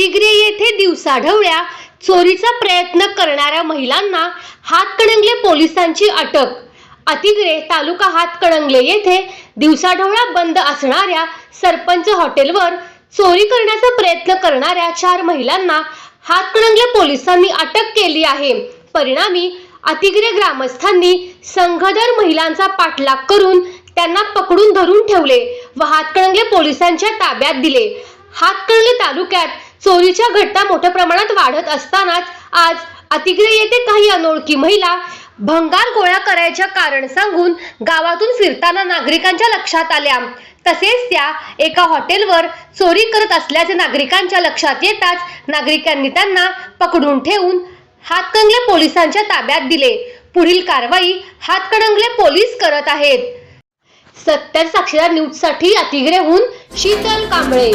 येथे दिवसाढवळ्या चोरीचा प्रयत्न करणाऱ्या महिलांना हातकणंगले पोलिसांची अटक. अतिग्रे तालुका हातकणंगले येथे दिवसाढवळा बंद असणाऱ्या सरपंच हॉटेलवर चोरी करण्याचा प्रयत्न करणाऱ्या चार महिलांना हातकणंगले पोलिसांनी अटक केली आहे. परिणामी अतिग्रे ग्रामस्थांनी संघदर महिलांचा पाठलाग करून त्यांना पकडून धरून ठेवले व हातकणंगले पोलिसांच्या ताब्यात दिले. हातकणंगले तालुक्यात चोरीच्या घटना मोठ्या प्रमाणात वाढत असतानाच आज अतिग्रे येथे काही अनोळखी महिला भंगार गोळा करायच्या कारण सांगून गावातून फिरताना नागरिकांच्या लक्षात आल्या. तसेच त्या एका हॉटेलवर चोरी करत असल्याचे नागरिकांच्या लक्षात येताच नागरिकांनी त्यांना पकडून ठेवून हातकणंगले पोलिसांच्या ताब्यात दिले. पुढील कारवाई हातकणंगले पोलीस करत आहेत. सत्तर साक्षीदार न्यूजसाठी अतिग्रेहून शीतल कांबळे.